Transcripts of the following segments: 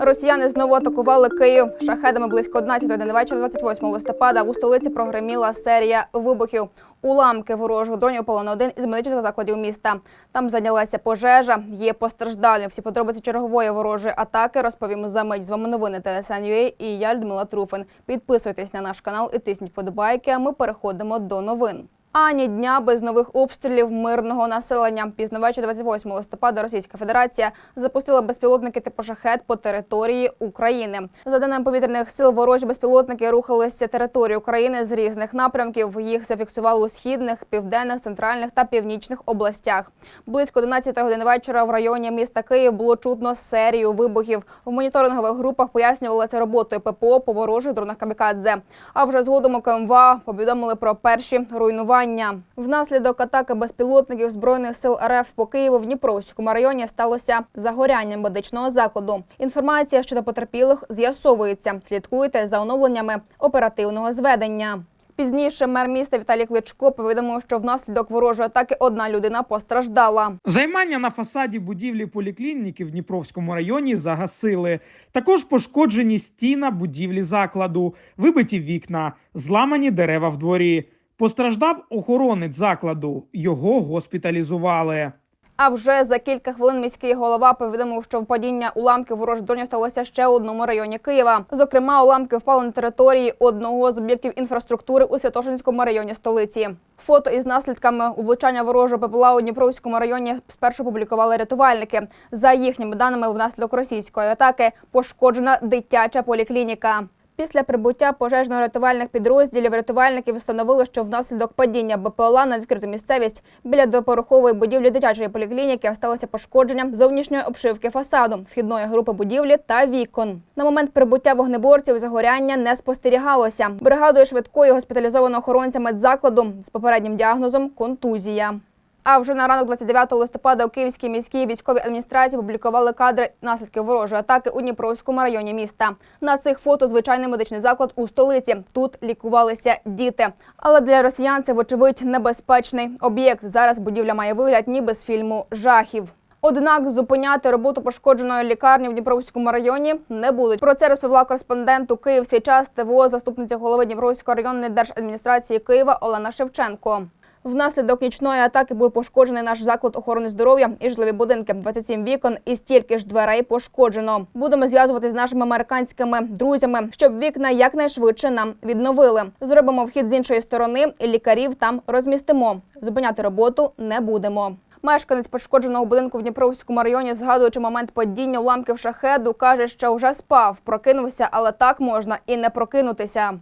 Росіяни знову атакували Київ шахедами близько 11 години вечора 28 листопада. У столиці прогреміла серія вибухів. Уламки ворожих дронів упало на один із медичних закладів міста. Там зайнялася пожежа. Є постраждалі. Всі подробиці чергової ворожої атаки розповім за мить. З вами новини ТСН.UA і я Людмила Труфин. Підписуйтесь на наш канал і тисніть вподобайки. А ми переходимо до новин. Ані дня без нових обстрілів мирного населення. Пізно ввечері 28 листопада Російська Федерація запустила безпілотники типу шахет по території України. За даними повітряних сил, ворожі безпілотники рухалися територією України з різних напрямків. Їх зафіксували у східних, південних, центральних та північних областях. Близько 11 години вечора в районі міста Київ було чутно серію вибухів. В моніторингових групах пояснювали це роботою ППО по ворожих дронах камікадзе. А вже згодом у КМВА повідомили про перші руйнування. Внаслідок атаки безпілотників збройних сил РФ по Києву в Дніпровському районі сталося загоряння медичного закладу. Інформація щодо потерпілих з'ясовується. Слідкуйте за оновленнями оперативного зведення. Пізніше мер міста Віталій Кличко повідомив, що внаслідок ворожої атаки одна людина постраждала. Займання на фасаді будівлі поліклініки в Дніпровському районі загасили. Також пошкоджені стіна будівлі закладу, вибиті вікна, зламані дерева в дворі. Постраждав охоронець закладу. Його госпіталізували. А вже за кілька хвилин міський голова повідомив, що впадіння уламків ворожих дронів сталося ще у одному районі Києва. Зокрема, уламки впали на території одного з об'єктів інфраструктури у Святошинському районі столиці. Фото із наслідками влучання ворожого ППЛА у Дніпровському районі спершу публікували рятувальники. За їхніми даними, внаслідок російської атаки пошкоджена дитяча поліклініка. Після прибуття пожежно-рятувальних підрозділів рятувальники встановили, що внаслідок падіння БПЛА на відкриту місцевість біля двоповерхової будівлі дитячої поліклініки сталося пошкодження зовнішньої обшивки фасаду, вхідної групи будівлі та вікон. На момент прибуття вогнеборців загоряння не спостерігалося. Бригадою швидкої госпіталізовано охоронця медзакладу з попереднім діагнозом контузія. А вже на ранок 29 листопада у Київській міській військовій адміністрації публікували кадри наслідків ворожої атаки у Дніпровському районі міста. На цих фото звичайний медичний заклад у столиці. Тут лікувалися діти. Але для росіян це, вочевидь, небезпечний об'єкт. Зараз будівля має вигляд ніби з фільму жахів. Однак зупиняти роботу пошкодженої лікарні в Дніпровському районі не будуть. Про це розповіла кореспонденту Київ свій час ТВО заступниця голови Дніпровської районної держадміністрації Києва Олена Шевченко. Внаслідок нічної атаки був пошкоджений наш заклад охорони здоров'я і житлові будинки. 27 вікон і стільки ж дверей пошкоджено. Будемо зв'язувати з нашими американськими друзями, щоб вікна якнайшвидше нам відновили. Зробимо вхід з іншої сторони, і лікарів там розмістимо. Зупиняти роботу не будемо. Мешканець пошкодженого будинку в Дніпровському районі, згадуючи момент падіння уламків шахеду, каже, що вже спав, прокинувся, але так можна і не прокинутися.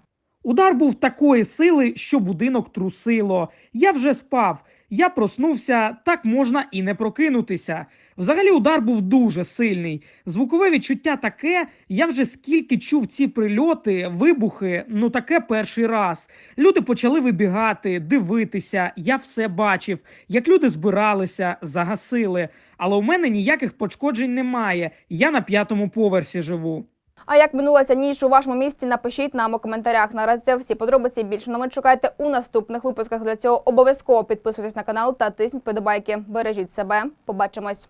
Удар був такої сили, що будинок трусило. Я вже спав. Я проснувся, так можна і не прокинутися. Взагалі, удар був дуже сильний. Звукове відчуття таке. Я вже скільки чув ці прильоти, вибухи. Ну таке перший раз. Люди почали вибігати, дивитися. Я все бачив, як люди збиралися, загасили. Але у мене ніяких пошкоджень немає. Я на п'ятому поверсі живу. А як минулася ніч у вашому місті? Напишіть нам у коментарях. Наразі це всі подробиці. Більше новин шукайте у наступних випусках. Для цього обов'язково підписуйтесь на канал та тисніть подобайки. Бережіть себе. Побачимось.